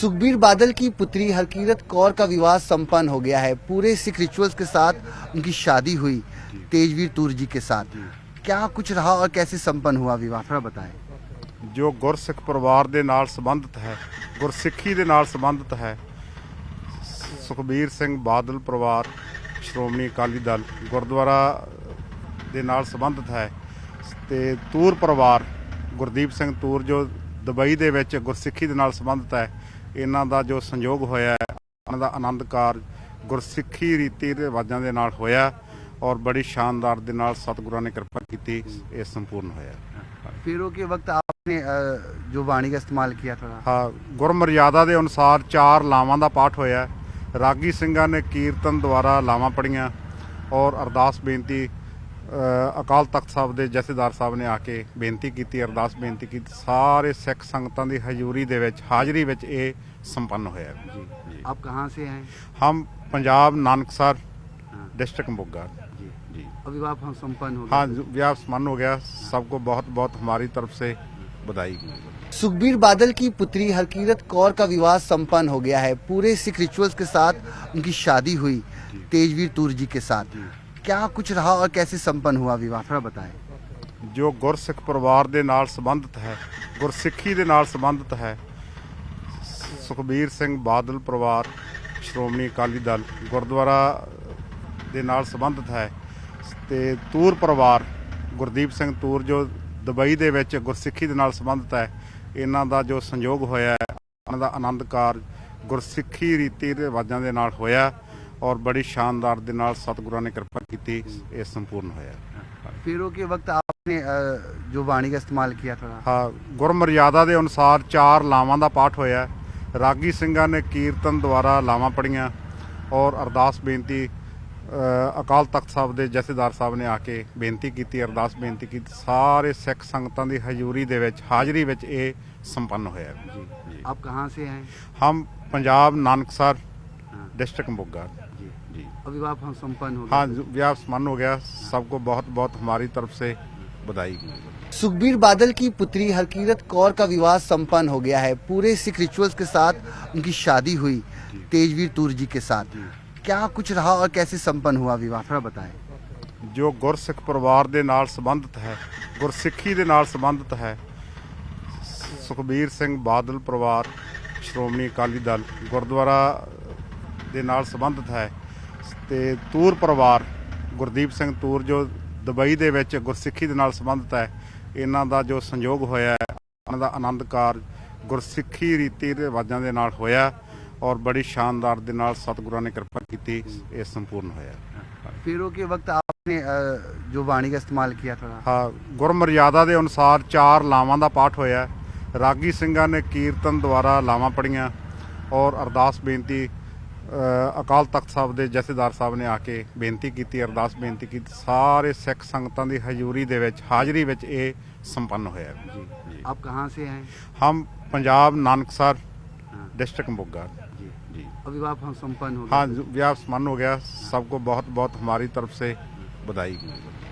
सुखबीर बादल की पुत्री हरकीरत कौर का विवाह संपन्न हो गया है पूरे सिख रिचुअल्स के साथ उनकी शादी हुई तेजवीर तूर जी के साथ क्या कुछ रहा और कैसे संपन्न हुआ विवाह थोड़ा बताएं ਜੋ ਗੁਰਸਿੱਖ ਪਰਿਵਾਰ ਦੇ ਨਾਲ ਸੰਬੰਧਿਤ ਹੈ ਗੁਰਸਿੱਖੀ ਦੇ ਨਾਲ ਸੰਬੰਧਿਤ ਹੈ ਸੁਖਬੀਰ ਸਿੰਘ ਬਾਦਲ ਪਰਿਵਾਰ ਸ਼੍ਰੋਮਣੀ ਅਕਾਲੀ ਦਲ ਗੁਰਦੁਆਰਾ ਦੇ ਨਾਲ ਸੰਬੰਧਿਤ ਹੈ ਤੇ ਤੂਰ ਪਰਿਵਾਰ ਗੁਰਦੀਪ ਸਿੰਘ ਤੂਰ ਜੋ ਦੁਬਈ ਦੇ ਵਿੱਚ ਗੁਰਸਿੱਖੀ ਦੇ ਨਾਲ ਸੰਬੰਧਿਤ ਹੈ ਇਹਨਾਂ ਦਾ ਜੋ ਸੰਯੋਗ ਹੋਇਆ ਹੈ ਉਹਨਾਂ ਦਾ ਆਨੰਦ ਕਾਰਜ ਗੁਰਸਿੱਖੀ ਰੀਤੀ ਰਿਵਾਜਾਂ ਦੇ ਨਾਲ ਹੋਇਆ ਔਰ ਬੜੀ ਸ਼ਾਨਦਾਰ ਦੇ ਨਾਲ ਸਤਿਗੁਰਾਂ ਨੇ ਕਿਰਪਾ ਕੀਤੀ ਇਹ ਸੰਪੂਰਨ ਹੋਇਆ फेरों के वक्त आपने अ, जो वाणी का इस्तेमाल किया थोड़ा ਹਾਂ ਗੁਰਮਰਿਆਦਾ ਦੇ ਅਨੁਸਾਰ ਚਾਰ ਲਾਵਾਂ ਦਾ ਪਾਠ ਹੋਇਆ ਰਾਗੀ ਸਿੰਘਾਂ ਨੇ ਕੀਰਤਨ ਦੁਆਰਾ ਲਾਵਾਂ ਪੜੀਆਂ ਔਰ ਅਰਦਾਸ ਬੇਨਤੀ ਅ, ਅਕਾਲ ਤਖਤ ਸਾਹਿਬ ਦੇ ਜਥੇਦਾਰ ਸਾਹਿਬ ਨੇ ਆ ਕੇ ਬੇਨਤੀ ਕੀਤੀ ਅਰਦਾਸ ਬੇਨਤੀ ਕੀਤੀ ਸਾਰੇ ਸਿੱਖ ਸੰਗਤਾਂ ਦੀ ਹਜ਼ੂਰੀ ਦੇ ਵਿੱਚ ਹਾਜ਼ਰੀ ਵਿੱਚ ਇਹ ਸੰਪੰਨ ਹੋਇਆ ਜੀ आप कहाँ से हैं ਹਮ ਪੰਜਾਬ ਨਾਨਕਸਰ हाँ, डिस्ट्रिक्ट मोगा जी जी अविवाह हम संपन्न हो हाँ गया ब्याह संपन्न हो गया सबको बहुत बहुत हमारी तरफ से बधाई सुखबीर बादल की पुत्री हरकीरत कौर का विवाह संपन्न हो गया है पूरे सिख रिचुअल्स के साथ उनकी शादी हुई तेजवीर तूर जी के साथ क्या कुछ रहा और कैसे संपन्न हुआ विवाह थोड़ा बताएं ਜੋ ਗੁਰਸਿੱਖ ਪਰਿਵਾਰ ਦੇ ਨਾਲ ਸੰਬੰਧਿਤ ਹੈ ਗੁਰਸਿੱਖੀ ਦੇ ਨਾਲ ਸੰਬੰਧਿਤ ਹੈ ਸੁਖਬੀਰ ਸਿੰਘ ਬਾਦਲ ਪਰਿਵਾਰ ਸ਼੍ਰੋਮਣੀ ਅਕਾਲੀ ਦਲ ਗੁਰਦੁਆਰਾ ਦੇ ਨਾਲ ਸੰਬੰਧਿਤ ਹੈ ਤੇ ਤੂਰ ਪਰਿਵਾਰ ਗੁਰਦੀਪ ਸਿੰਘ ਤੂਰ ਜੋ ਦੁਬਈ ਦੇ ਵਿੱਚ ਗੁਰਸਿੱਖੀ ਦੇ ਨਾਲ ਸੰਬੰਧਿਤ ਹੈ ਇਹਨਾਂ ਦਾ ਜੋ ਸੰਯੋਗ ਹੋਇਆ ਹੈ ਉਹਨਾਂ ਦਾ ਆਨੰਦ ਕਾਰਜ ਗੁਰਸਿੱਖੀ ਰੀਤੀ ਰਿਵਾਜਾਂ ਦੇ ਨਾਲ ਹੋਇਆ ਔਰ ਬੜੀ ਸ਼ਾਨਦਾਰ ਦੇ ਨਾਲ ਸਤਿਗੁਰਾਂ ਨੇ ਕਿਰਪਾ ਕੀਤੀ ਇਹ ਸੰਪੂਰਨ ਹੋਇਆ फेरों के वक्त आपने अ, जो वाणी का इस्तेमाल किया थोड़ा ਹਾਂ ਗੁਰਮਰਿਆਦਾ ਦੇ ਅਨੁਸਾਰ ਚਾਰ ਲਾਵਾਂ ਦਾ ਪਾਠ ਹੋਇਆ ਰਾਗੀ ਸਿੰਘਾਂ ਨੇ ਕੀਰਤਨ ਦੁਆਰਾ ਲਾਵਾਂ ਪੜੀਆਂ ਔਰ ਅਰਦਾਸ ਬੇਨਤੀ ਅ, ਅਕਾਲ ਤਖਤ ਸਾਹਿਬ ਦੇ ਜਥੇਦਾਰ ਸਾਹਿਬ ਨੇ ਆ ਕੇ ਬੇਨਤੀ ਕੀਤੀ ਅਰਦਾਸ ਬੇਨਤੀ ਕੀਤੀ ਸਾਰੇ ਸਿੱਖ ਸੰਗਤਾਂ ਦੀ ਹਜ਼ੂਰੀ ਦੇ ਵਿੱਚ ਹਾਜ਼ਰੀ ਵਿੱਚ ਇਹ ਸੰਪੰਨ ਹੋਇਆ ਜੀ आप कहाँ से हैं ਹਮ ਪੰਜਾਬ ਨਾਨਕਸਰ हाँ, डिस्ट्रिक्ट मोगा जी जी अविवाह हम संपन्न हो हाँ गया ब्याह संपन्न हो गया सबको बहुत बहुत हमारी तरफ से बधाई सुखबीर बादल की पुत्री हरकीरत कौर का विवाह संपन्न हो गया है पूरे सिख रिचुअल्स के साथ उनकी शादी हुई तेजवीर तूर जी के साथ क्या कुछ रहा और कैसे संपन्न हुआ विवाह थोड़ा बताएं ਜੋ ਗੁਰਸਿੱਖ ਪਰਿਵਾਰ ਦੇ ਨਾਲ ਸੰਬੰਧਿਤ ਹੈ ਗੁਰਸਿੱਖੀ ਦੇ ਨਾਲ ਸੰਬੰਧਿਤ ਹੈ ਸੁਖਬੀਰ ਸਿੰਘ ਬਾਦਲ ਪਰਿਵਾਰ ਸ਼੍ਰੋਮਣੀ ਅਕਾਲੀ ਦਲ ਗੁਰਦੁਆਰਾ ਦੇ ਨਾਲ ਸੰਬੰਧਿਤ ਹੈ ਤੇ ਤੂਰ ਪਰਿਵਾਰ ਗੁਰਦੀਪ ਸਿੰਘ ਤੂਰ ਜੋ ਦੁਬਈ ਦੇ ਵਿੱਚ ਗੁਰਸਿੱਖੀ ਦੇ ਨਾਲ ਸੰਬੰਧਿਤ ਹੈ ਇਹਨਾਂ ਦਾ ਜੋ ਸੰਯੋਗ ਹੋਇਆ ਹੈ ਉਹਨਾਂ ਦਾ ਆਨੰਦ ਕਾਰਜ ਗੁਰਸਿੱਖੀ ਰੀਤੀ ਰਿਵਾਜਾਂ ਦੇ ਨਾਲ ਹੋਇਆ ਔਰ ਬੜੀ ਸ਼ਾਨਦਾਰ ਦੇ ਨਾਲ ਸਤਿਗੁਰਾਂ ਨੇ ਕਿਰਪਾ ਕੀਤੀ ਇਹ ਸੰਪੂਰਨ ਹੋਇਆ फेरों के वक्त आपने अ, जो वाणी का इस्तेमाल किया थोड़ा ਹਾਂ ਗੁਰਮਰਿਆਦਾ ਦੇ ਅਨੁਸਾਰ ਚਾਰ ਲਾਵਾਂ ਦਾ ਪਾਠ ਹੋਇਆ ਰਾਗੀ ਸਿੰਘਾਂ ਨੇ ਕੀਰਤਨ ਦੁਆਰਾ ਲਾਵਾਂ ਪੜੀਆਂ ਔਰ ਅਰਦਾਸ ਬੇਨਤੀ ਅ, ਅਕਾਲ ਤਖਤ ਸਾਹਿਬ ਦੇ ਜਥੇਦਾਰ ਸਾਹਿਬ ਨੇ ਆ ਕੇ ਬੇਨਤੀ ਕੀਤੀ ਅਰਦਾਸ ਬੇਨਤੀ ਕੀਤੀ ਸਾਰੇ ਸਿੱਖ ਸੰਗਤਾਂ ਦੀ ਹਜ਼ੂਰੀ ਦੇ ਵਿੱਚ ਹਾਜ਼ਰੀ ਵਿੱਚ ਇਹ ਸੰਪੰਨ ਹੋਇਆ ਜੀ आप कहाँ से हैं ਹਮ ਪੰਜਾਬ ਨਾਨਕਸਰ हाँ, डिस्ट्रिक्ट मोगा जी जी अविवाह हम संपन्न हो हाँ गया ब्याह संपन्न हो गया सबको बहुत बहुत हमारी तरफ से बधाई